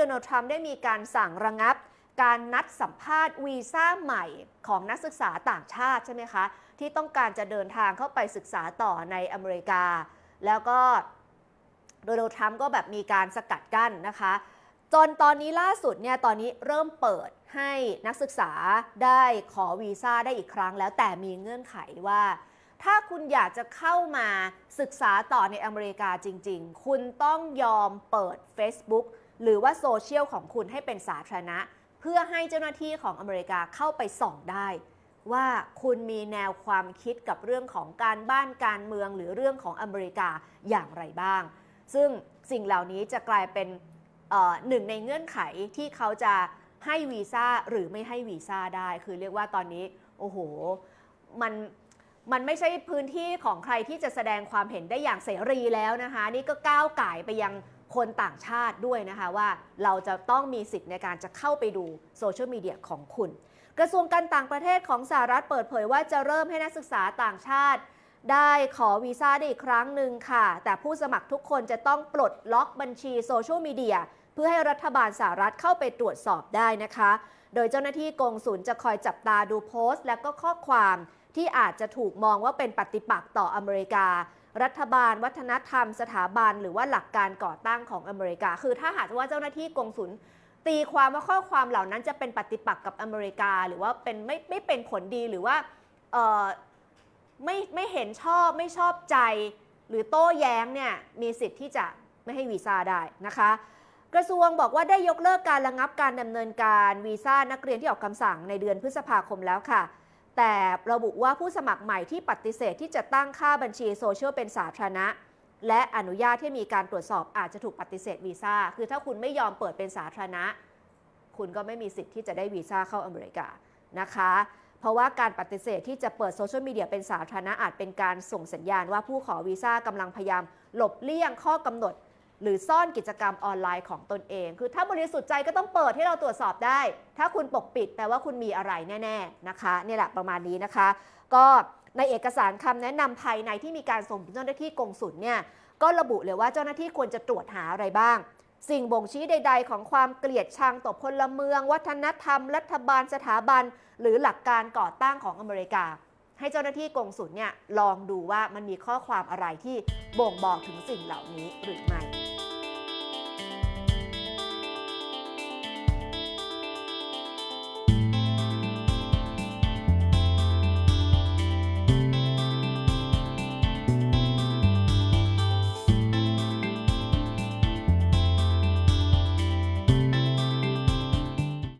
โดนัลด์ทรัมป์ได้มีการสั่งระงับ การนัดสัมภาษณ์วีซ่าใหม่ของนักศึกษาต่างชาติใช่ไหมคะ ที่ต้องการจะเดินทางเข้าไปศึกษาต่อในอเมริกา แล้วก็โดนัลด์ทรัมป์ก็แบบมีการสกัดกั้นนะคะ จนตอนนี้ล่าสุดเนี่ยตอนนี้เริ่มเปิดให้นักศึกษาได้ขอวีซ่าได้อีกครั้งแล้วแต่มีเงื่อนไขว่าถ้าคุณอยากจะเข้ามาศึกษาต่อในอเมริกาจริง ๆ คุณต้องยอมเปิด Facebook หรือว่าโซเชียลของคุณให้เป็นสาธารณะ เพื่อให้เจ้าหน้าที่ของอเมริกาเข้าไปส่องได้ ว่าคุณมีแนวความคิดกับเรื่องของการบ้านการเมืองหรือเรื่องของอเมริกาอย่างไรบ้าง ซึ่งสิ่งเหล่านี้จะกลายเป็นหนึ่งในเงื่อนไขที่เขาจะให้วีซ่าหรือไม่ให้วีซ่าได้ คือเรียกว่าตอนนี้ โอ้โห มันมันไม่ใช่พื้นที่ของใครที่จะแสดงความเห็นได้อย่างเสรีแล้วนะคะ นี่ก็ก้าวไก่ไปยัง คนต่างชาติด้วยนะคะว่าเราจะต้องมีสิทธิ์ในการจะเข้าไปดูโซเชียลมีเดียของคุณ กระทรวงการต่างประเทศของสหรัฐเปิดเผยว่าจะเริ่มให้นักศึกษาต่างชาติ ได้ขอวีซ่าได้อีกครั้งหนึ่งค่ะ แต่ผู้สมัครทุกคนจะต้องปลดล็อกบัญชีโซเชียลมีเดียเพื่อให้รัฐบาลสหรัฐเข้าไปตรวจสอบได้นะคะ โดยเจ้าหน้าที่กงสุลจะคอยจับตาดูโพสต์ และก็ข้อความที่อาจจะถูกมองว่าเป็นปฏิปักษ์ต่ออเมริกา รัฐบาล วัฒนธรรม สถาบัน หรือว่าหลักการก่อตั้งของอเมริกา คือถ้าหากว่าเจ้าหน้าที่กงสุลตีความว่าข้อความเหล่านั้นจะเป็นปฏิปักษ์กับอเมริกา หรือว่าเป็นไม่ไม่เป็นผลดีหรือว่าไม่ไม่เห็นชอบไม่ชอบใจ หรือโต้แย้งเนี่ยมีสิทธิ์ที่จะไม่ให้วีซ่าได้นะคะ กระทรวงบอกว่าได้ยกเลิกการระงับการดำเนินการวีซ่านักเรียนที่ออกคำสั่งในเดือนพฤษภาคมแล้วค่ะ แต่ระบุว่าผู้สมัครใหม่ที่ปฏิเสธที่จะตั้งค่าบัญชีโซเชียลเป็นสาธารณะ และอนุญาตที่มีการตรวจสอบอาจจะถูกปฏิเสธวีซ่า คือถ้าคุณไม่ยอมเปิดเป็นสาธารณะ คุณก็ไม่มีสิทธิ์ที่จะได้วีซ่าเข้าอเมริกานะคะ เพราะว่าการปฏิเสธที่จะเปิดโซเชียลมีเดียเป็นสาธารณะอาจเป็นการส่งสัญญาณว่าผู้ขอวีซ่ากำลังพยายามหลบเลี่ยงข้อกำหนด หรือซ่อนกิจกรรมออนไลน์ของตนเอง คือถ้าบริสุทธิ์ใจก็ต้องเปิดให้เราตรวจสอบได้ ถ้าคุณปกปิดแปลว่าคุณมีอะไรแน่ ๆนะคะนี่แหละประมาณนี้นะคะ ก็ในเอกสารคำแนะนำภายในที่มีการส่งถึงเจ้าหน้าที่กงสุลเนี่ยก็ระบุเลยว่าเจ้าหน้าที่ควรจะตรวจหาอะไรบ้าง สิ่งบ่งชี้ใด ๆ ของความเกลียดชังต่อพลเมือง วัฒนธรรม รัฐบาลสถาบัน หรือหลักการก่อตั้งของอเมริกา ให้เจ้าหน้าที่กงสุลเนี่ยลองดูว่ามันมีข้อความอะไรที่บ่งบอกถึงสิ่งเหล่านี้หรือไม่